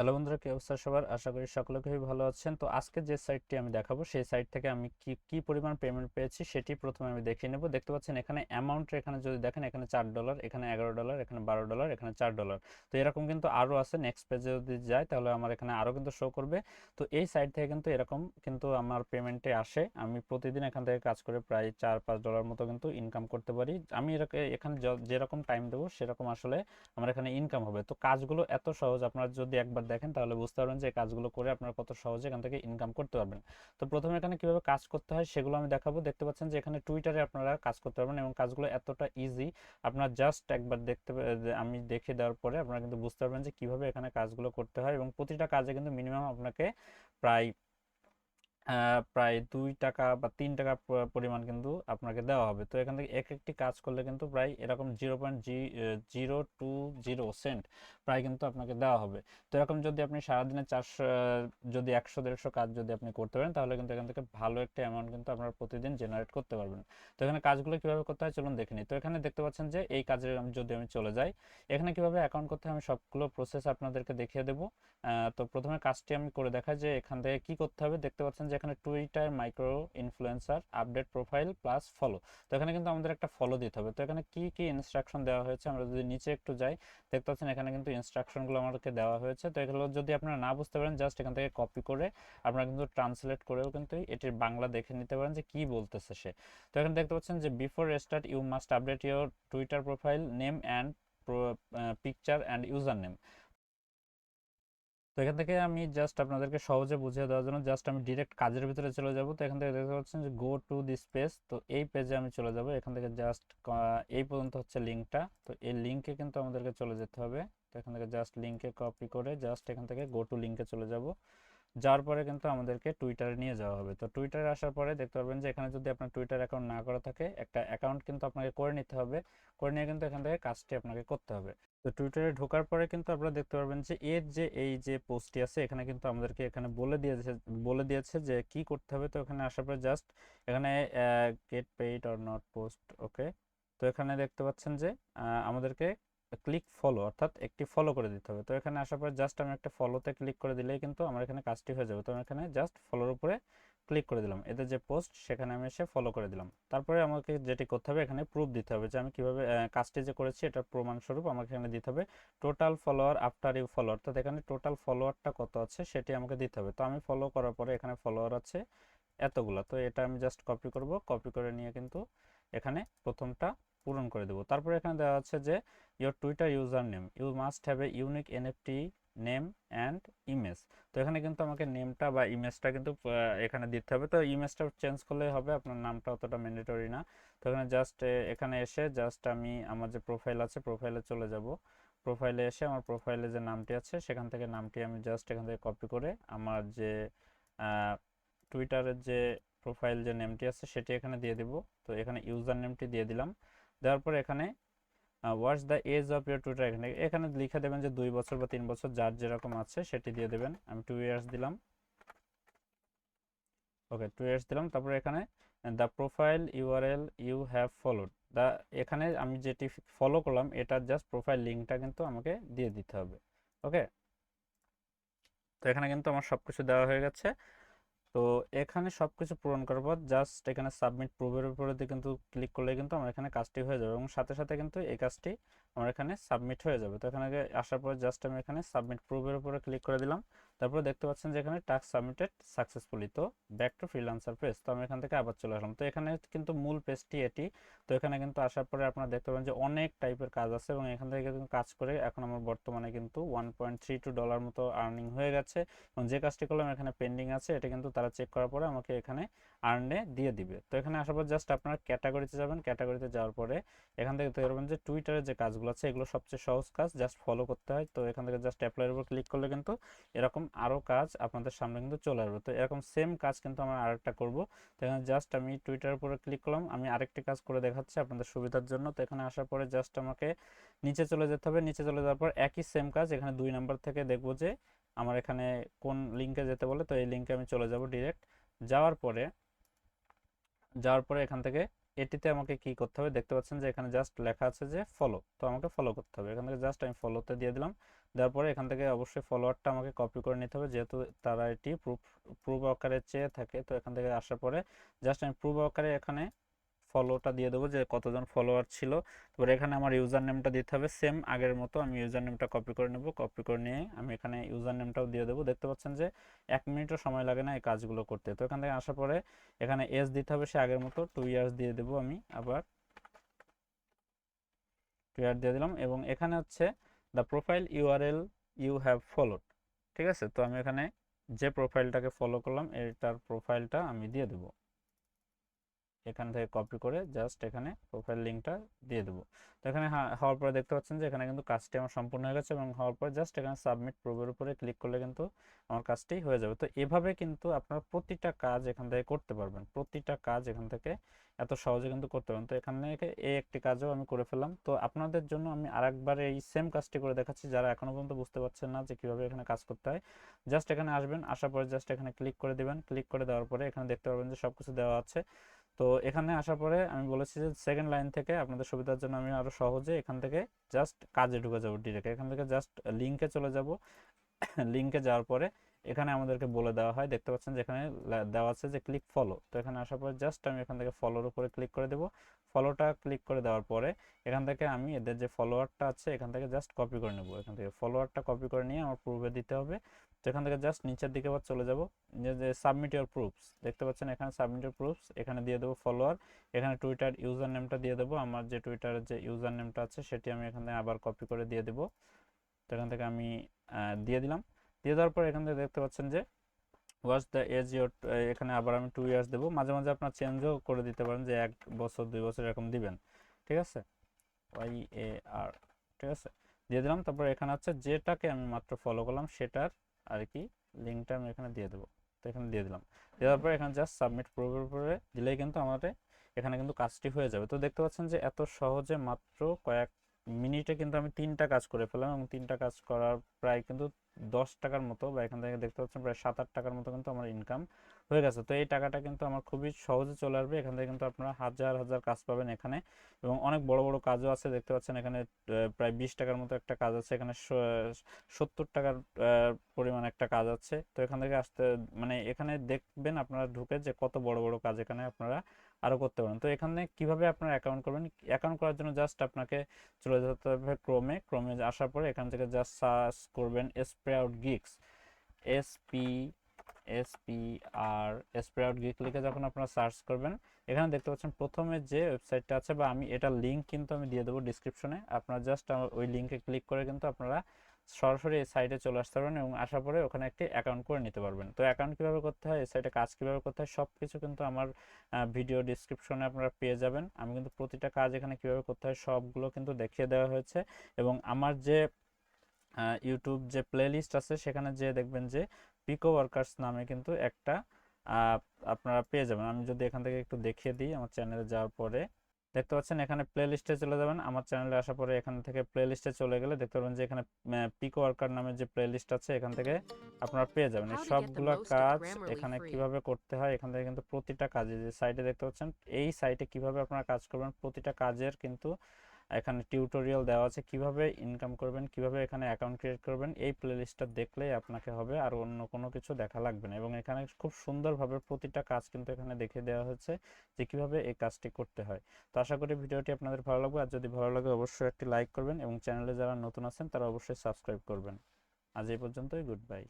Hello বন্ধুরা, কি অবস্থা সবার? আশা করি সকলে খুবই ভালো আছেন। তো আজকে যে সাইটটি আমি দেখাবো, সেই সাইট থেকে আমি কি কি পরিমাণ পেমেন্ট পেয়েছি সেটি প্রথমে আমি দেখিয়ে নেব। দেখতে পাচ্ছেন এখানে অ্যামাউন্ট এখানে যদি দেখেন, এখানে চার ডলার এখানে এগারো ডলার এখানে বারো ডলার এখানে চার ডলার তো এরকম কিন্তু আরও আছে নেক্সট পেজে যদি যায় তাহলে আমার এখানে আরও কিন্তু শো করবে। তো এই সাইট থেকে কিন্তু এরকম কিন্তু আমার পেমেন্টে আসে। আমি প্রতিদিন এখান থেকে কাজ করে প্রায় চার, পাঁচ ডলার মতো কিন্তু ইনকাম করতে পারি। আমি এরকম এখানে যেরকম টাইম দেবো, সেরকম আসলে আমার এখানে ইনকাম হবে। তো কাজগুলো এত সহজ, আপনার যদি একবার দেখেন, তাহলে বুঝতে পারবেন যে কাজগুলো করে আপনারা কত সহজে এখান থেকে ইনকাম করতে পারবেন। তো প্রথমে এখানে কীভাবে কাজ করতে হয় সেগুলো আমি দেখাবো। দেখতে পাচ্ছেন যে এখানে টুইটারে আপনারা কাজ করতে পারবেন এবং কাজগুলো এতটা ইজি আপনারা জাস্ট একবার দেখতে আমি দেখে দেওয়ার পরে আপনারা কিন্তু বুঝতে পারবেন যে কীভাবে এখানে কাজগুলো করতে হয় এবং প্রতিটা কাজে কিন্তু মিনিমাম আপনাকে প্রায় প্রায় দুই টাকা বা তিন টাকা পরিমাণ কিন্তু আপনাকে দেওয়া হবে। তো এখান থেকে এক একটি কাজ করলে কিন্তু প্রায় এরকম zero point zero two zero cent প্রায় কিন্তু আপনাকে দেওয়া হবে। তো এরকম যদি আপনি সারাদিনে চারশো যদি একশো, দেড়শো কাজ যদি আপনি করতে পারেন, তাহলে কিন্তু এখান থেকে ভালো একটা অ্যামাউন্ট কিন্তু আপনারা প্রতিদিন জেনারেট করতে পারবেন। তো এখানে কাজগুলো কীভাবে করতে হয় চলুন দেখে নিই। তো এখানে দেখতে পাচ্ছেন যে এই কাজের যদি আমি চলে যাই, এখানে কীভাবে অ্যাকাউন্ট করতে হয় আমি সবগুলো প্রসেস আপনাদেরকে দেখিয়ে দেবো। তো প্রথমে কাজটি আমি করে দেখাই যে এখান থেকে কি করতে হবে। দেখতে পাচ্ছেন যে এখানে Twitter micro influencer update profile plus follow তো এখানে কিন্তু আমাদের একটা ফলো দিতে হবে। তো এখানে কি কি ইনস্ট্রাকশন দেওয়া হয়েছে? আমরা যদি নিচে একটু যাই, দেখতে পাচ্ছেন এখানে কিন্তু ইনস্ট্রাকশনগুলো আমাদেরকে দেওয়া হয়েছে। তো এগুলো যদি আপনারা না বুঝতে পারেন জাস্ট এখান থেকে কপি করে আপনারা কিন্তু ট্রান্সলেট করেও কিন্তু এটির বাংলা দেখে নিতে পারেন যে কি বলতেছে সে। তো এখানে দেখতে পাচ্ছেন যে before start you must update your Twitter profile name and picture and user name তো এখান থেকে আমি জাস্ট আপনাদেরকে সহজে বুঝিয়ে দেওয়ার জন্য জাস্ট আমি ডিরেক্ট কাজের ভিতরে চলে যাব। তো এখান থেকে দেখতে পাচ্ছেন যে গো টু দিস পেজ তো এই পেজে আমি চলে যাব। এখান থেকে জাস্ট এই পর্যন্ত হচ্ছে লিঙ্কটা তো এই লিঙ্কে কিন্তু আমাদেরকে চলে যেতে হবে। তো এখান থেকে জাস্ট লিঙ্কে কপি করে জাস্ট এখান থেকে গো টু লিঙ্কে চলে যাব। যাওয়ার পরে কিন্তু আমাদেরকে টুইটারে নিয়ে যাওয়া হবে। তো টুইটারে আসার পরে দেখতে পারবেন যে এখানে যদি আপনার টুইটার অ্যাকাউন্ট না করা থাকে, একটা অ্যাকাউন্ট কিন্তু আপনাকে করে নিতে হবে। করে নিয়ে কিন্তু এখান থেকে কাজটি আপনাকে করতে হবে। তো টুইটারে ঢোকার পরে কিন্তু আপনারা দেখতে পারবেন যে এর যে এই যে পোস্টটি আছে, এখানে কিন্তু আমাদেরকে এখানে বলে দিয়েছে বলে দিয়েছে যে কি করতে হবে। তো এখানে আসার পরে জাস্ট এখানে get paid or not post okay তো এখানে দেখতে পাচ্ছেন যে আমাদেরকে ক্লিক ফলো অর্থাৎ একটি ফলো করে দিতে হবে। তো এখানে আসার পরে জাস্ট আমি একটা ফলোতে ক্লিক করে দিলেই কিন্তু আমার এখানে কাজটি হয়ে যাবে। তো আমি এখানে জাস্ট ফলোর উপরে ক্লিক করে দিলাম। এদের যে পোস্ট সেখানে আমি এসে ফলো করে দিলাম। তারপরে আমাকে যেটি করতে হবে, এখানে প্রুফ দিতে হবে যে আমি কীভাবে কাজটি যে করেছি এটার প্রমাণস্বরূপ আমাকে এখানে দিতে হবে total follower after you follow অর্থাৎ এখানে টোটাল ফলোয়ারটা কত আছে সেটি আমাকে দিতে হবে। তো আমি ফলো করার পরে এখানে ফলোয়ার আছে এতগুলা। তো এটা আমি জাস্ট কপি করব। কপি করে নিয়ে কিন্তু এখানে প্রথমটা পূরণ করে দেবো। তারপরে এখানে দেওয়া আছে যে your Twitter user name you must have a unique NFT name and image তো এখানে কিন্তু আমাকে নেমটা বা ইমেজটা কিন্তু এখানে দিতে হবে। তো ইমেজটা চেঞ্জ করলে হবে, আপনার নামটা অতটা ম্যান্ডেটরি না। তো এখানে জাস্ট এখানে এসে জাস্ট আমি আমার যে প্রোফাইল আছে প্রোফাইলে চলে যাব। প্রোফাইলে এসে আমার প্রোফাইলে যে নামটি আছে, সেখান থেকে নামটি আমি জাস্ট এখান থেকে কপি করে আমার যে টুইটারের যে প্রোফাইল যে নেমটি আছে, সেটি এখানে দিয়ে দিব। তো এখানে ইউজার নেমটি দিয়ে দিলাম। দেওয়ার পর এখানে what's the age of your Twitter এখানে এখানে লিখে দেবেন যে দুই বছর বা তিন বছর যার যেরকম আছে সেটি দিয়ে দেবেন। আমি টু ইয়ার্স দিলাম। ওকে টু ইয়ার্স দিলাম। তারপরে এখানে the profile URL you have followed the এখানে আমি যেটি ফলো করলাম এটার জাস্ট প্রোফাইল লিঙ্কটা কিন্তু আমাকে দিয়ে দিতে হবে। ওকে তো এখানে কিন্তু আমার সব কিছু দেওয়া হয়ে গেছে। তো এখানে সব কিছু পূরণ করার পর জাস্ট এখানে সাবমিট প্রুভের উপরে কিন্তু ক্লিক করলে কিন্তু আমার এখানে কাজটি হয়ে যাবে এবং সাথে সাথে কিন্তু এই কাজটি আমার এখানে সাবমিট হয়ে যাবে। তো এখানে আসার পর জাস্ট আমি এখানে সাবমিট প্রুভের উপরে ক্লিক করে দিলাম। তারপরে দেখতে পাচ্ছেন যে এখানে টাস্ক সাবমিটেড সাকসেসফুলি তো ব্যাক টু ফ্রিলান্সার পেজ তো আমি এখান থেকে আবার চলে আসলাম। তো এখানে কিন্তু মূল পেজটি এটি। তো এখানে কিন্তু আসার পরে আপনারা দেখতে পাবেন যে অনেক টাইপের কাজ আছে এবং এখান থেকে কিন্তু কাজ করে এখন আমার বর্তমানে কিন্তু one point three two dollar মতো আর্নিং হয়ে গেছে। এবং যে কাজটি করলাম, এখানে পেন্ডিং আছে। এটা কিন্তু তারা চেক করার পরে আমাকে এখানে আর্নে দিয়ে দিবে। তো এখানে আসার পর জাস্ট আপনারা ক্যাটাগরিতে যাবেন। ক্যাটাগরিতে যাওয়ার পরে এখান থেকে দেখতে পারবেন যে টুইটারের যে কাজগুলো আছে, এগুলো সবচেয়ে সহজ কাজ জাস্ট ফলো করতে হয়। তো এখান থেকে জাস্ট অ্যাপ্লাইয়ের উপর ক্লিক করলে কিন্তু এরকম আরও কাজ আপনাদের সামনে কিন্তু চলে আসবে। তো এরকম সেম কাজ কিন্তু আমরা আরেকটা করব। তো এখানে জাস্ট আমি টুইটার উপরে ক্লিক করলাম। আমি আরেকটি কাজ করে দেখাচ্ছি আপনাদের সুবিধার জন্য। তো এখানে আসার পরে জাস্ট আমাকে নিচে চলে যেতে হবে। নিচে চলে যাওয়ার পর একই সেম কাজ, এখানে দুই নাম্বার থেকে দেখব যে আমার এখানে কোন লিঙ্কে যেতে বলে। তো এই লিঙ্কে আমি চলে যাব ডিরেক্ট যাওয়ার পরে যাওয়ার পরে এখান থেকে এটিতে আমাকে কি করতে হবে? দেখতে পাচ্ছেন যে এখানে জাস্ট লেখা আছে যে ফলো তো আমাকে ফলো করতে হবে। এখান থেকে জাস্ট আমি ফলোতে দিয়ে দিলাম। দেওয়ার পরে এখান থেকে অবশ্যই ফলোয়ারটা আমাকে কপি করে নিতে হবে। যেহেতু তারা এটি প্রুফ প্রুফ আকারে চেয়ে থাকে, তো এখান থেকে আসার পরে জাস্ট আমি প্রুফ আকারে এখানে ফলোটা দিয়ে দেবো যে কতজন ফলোয়ার ছিল। তারপরে এখানে আমার ইউজার নেমটা দিতে হবে সেম আগের মতো আমি ইউজার নেমটা কপি করে নেব। কপি করে নিয়ে আমি এখানে ইউজার নেমটাও দিয়ে দেবো। দেখতে পাচ্ছেন যে এক মিনিটও সময় লাগে না এই কাজগুলো করতে। তো এখান থেকে আসার পরে এখানে এস দিতে হবে, সে আগের মতো টু ইয়ার্স দিয়ে দেবো আমি আবার। টু ইয়ার দিয়ে দিলাম এবং এখানে হচ্ছে the profile URL you have followed ঠিক আছে? তো আমি এখানে যে প্রোফাইলটাকে ফলো করলাম, এটার প্রোফাইলটা আমি দিয়ে দেবো। এখান থেকে কপি করে জাস্ট এখানে প্রোফাইল লিঙ্কটা দিয়ে দেবো। তো এখানে হওয়ার পরে দেখতে পাচ্ছেন যে এখানে কিন্তু কাজটি আমার সম্পূর্ণ হয়ে গেছে এবং হওয়ার পরে জাস্ট এখানে সাবমিট প্রুভের উপরে ক্লিক করলে কিন্তু আমার কাজটি হয়ে যাবে। তো এভাবে কিন্তু আপনারা প্রতিটা কাজ এখান থেকে করতে পারবেন। প্রতিটা কাজ এখান থেকে এত সহজে কিন্তু করতে পারবেন। তো এখান এই একটি কাজও আমি করে ফেলাম তো আপনাদের জন্য আমি আরেকবার এই সেম কাজটি করে দেখাচ্ছি। যারা এখনও পর্যন্ত বুঝতে পারছেন না যে কীভাবে এখানে কাজ করতে হয় জাস্ট এখানে আসবেন। আসার পরে জাস্ট এখানে ক্লিক করে দিবেন। ক্লিক করে দেওয়ার পরে এখানে দেখতে পারবেন যে সব কিছু দেওয়া আছে। তো এখানে আসার পরে আমি বলেছি যে সেকেন্ড লাইন থেকে আপনাদের সুবিধার জন্য আমি আরও সহজে এখান থেকে জাস্ট কাজে ঢুকে যাব ডিরেক্ট এখান থেকে জাস্ট লিঙ্কে চলে যাব। লিঙ্কে যাওয়ার পরে এখানে আমাদেরকে বলে দেওয়া হয়, দেখতে পাচ্ছেন যেখানে দেওয়া আছে যে ক্লিক ফলো তো এখানে আসার পরে জাস্ট আমি এখান থেকে ফলোর উপরে ক্লিক করে দেবো। ফলোটা ক্লিক করে দেওয়ার পরে এখান থেকে আমি এদের যে ফলোয়ারটা আছে, এখান থেকে জাস্ট কপি করে নেব। এখান থেকে ফলোয়ারটা কপি করে নিয়ে আমার প্রুফে দিতে হবে। তো এখান থেকে জাস্ট নিচের দিকে আবার চলে যাব। যে যে সাবমিট ইউর প্রুফস দেখতে পাচ্ছেন এখানে সাবমিট ইউর প্রুফস এখানে দিয়ে দেবো ফলোয়ার এখানে টুইটার ইউজার নেমটা দিয়ে দেবো। আমার যে টুইটারের যে ইউজার নেমটা আছে, সেটি আমি এখানে আবার কপি করে দিয়ে দেবো। তো এখান থেকে আমি দিয়ে দিলাম। দিয়ে দেওয়ার পর এখান থেকে দেখতে পাচ্ছেন যে ওয়াচ দ্য এজ ইয়োর এখানে আবার আমি টু ইয়ার্স দেবো। মাঝে মাঝে আপনার চেঞ্জও করে দিতে পারেন যে এক বছর, দুই বছর এরকম দিবেন। ঠিক আছে? ওয়াই এ আর ঠিক আছে? দিয়ে দিলাম। তারপর এখানে হচ্ছে যেটাকে আমি মাত্র ফলো করলাম সেটার আর কি লিঙ্কটা আমি এখানে দিয়ে দেবো। তো এখানে দিয়ে দিলাম। দেওয়ার পর এখানে জাস্ট সাবমিট প্রুফের উপরে দিলেই কিন্তু আমাদের এখানে কিন্তু কাজটি হয়ে যাবে। তো দেখতে পাচ্ছেন যে এত সহজে মাত্র কয়েক মিনিটে কিন্তু আমি তিনটা কাজ করে ফেললাম এবং তিনটা কাজ করার প্রায় কিন্তু দশ টাকার মতো বা এখান থেকে দেখতে পাচ্ছেন প্রায় সাত আট টাকার মতো কিন্তু আমার ইনকাম হয়ে গেছে। তো এই টাকাটা কিন্তু আমার খুবই সহজে চলে আসবে। এখান থেকে কিন্তু আপনারা হাজার হাজার কাজ পাবেন এখানে এবং অনেক বড় বড় কাজও আছে। দেখতে পাচ্ছেন এখানে প্রায় বিশ টাকার মতো একটা কাজ আছে। এখানে সত্তর টাকার পরিমাণ একটা কাজ আছে। তো এখান থেকে আসতে মানে এখানে দেখবেন আপনারা ঢুকে যে কত বড় বড় কাজ এখানে আপনারা আরও করতে পারেন। তো এখানে কীভাবে আপনারা অ্যাকাউন্ট করবেন? অ্যাকাউন্ট করার জন্য জাস্ট আপনাকে চলে যেতে হবে ক্রোমে ক্রোমে আসার পরে এখান থেকে জাস্ট সার্চ করবেন Sprout Gigs S P S P আর স্প্রে আউট গিক লিখে যখন আপনারা সার্চ করবেন, এখানে দেখতে পাচ্ছেন প্রথমে যে ওয়েবসাইটটা আছে বা আমি এটা লিঙ্ক কিন্তু আমি দিয়ে দেবো ডিসক্রিপশনে আপনারা জাস্ট ওই লিঙ্কে ক্লিক করে কিন্তু আপনারা সরাসরি এই সাইটে চলে আসতে পারবেন এবং আসার পরে ওখানে একটি অ্যাকাউন্ট করে নিতে পারবেন। তো অ্যাকাউন্ট কীভাবে করতে হয়, এই সাইটে কাজ কীভাবে করতে হয় সব কিছু কিন্তু আমার ভিডিও ডিসক্রিপশনে আপনারা পেয়ে যাবেন। আমি কিন্তু প্রতিটা কাজ এখানে কীভাবে করতে হয়, সবগুলো কিন্তু দেখিয়ে দেওয়া হয়েছে এবং আমার যে ইউটিউব যে প্লেলিস্ট আছে, সেখানে যে দেখবেন যে পিকো ওয়ার্কার্স নামে কিন্তু একটা আপনারা পেয়ে যাবেন। আমি যদি এখান থেকে একটু দেখিয়ে দিই আমার চ্যানেলে যাওয়ার পরে। দেখতে পাচ্ছেন এখানে প্লে লিস্টে চলে যাবেন। আমার চ্যানেলে আসার পরে এখান থেকে প্লে লিস্টে চলে গেলে দেখতে পাবেন যে এখানে পিকো ওয়ার্কার নামের যে প্লে লিস্ট আছে এখান থেকে আপনারা পেয়ে যাবেন। এই সবগুলো কাজ এখানে কীভাবে করতে হয় এখান থেকে কিন্তু প্রতিটা কাজে যে সাইটে দেখতে পাচ্ছেন এই সাইটে কীভাবে আপনারা কাজ করবেন প্রতিটা কাজের কিন্তু এখানে টিউটোরিয়াল দেওয়া আছে কীভাবে ইনকাম করবেন, কীভাবে এখানে অ্যাকাউন্ট ক্রিয়েট করবেন, এই প্লেলিস্টটা দেখলেই আপনাকে হবে, আর অন্য কোনো কিছু দেখা লাগবে না। এবং এখানে খুব সুন্দরভাবে প্রতিটা কাজ কিন্তু এখানে দেখে দেওয়া হচ্ছে যে কীভাবে এই কাজটি করতে হয়। তো আশা করি ভিডিওটি আপনাদের ভালো লাগবে, আর যদি ভালো লাগে অবশ্যই একটি লাইক করবেন, এবং চ্যানেলে যারা নতুন আছেন তারা অবশ্যই সাবস্ক্রাইব করবেন। আজ এই পর্যন্তই গুড বাই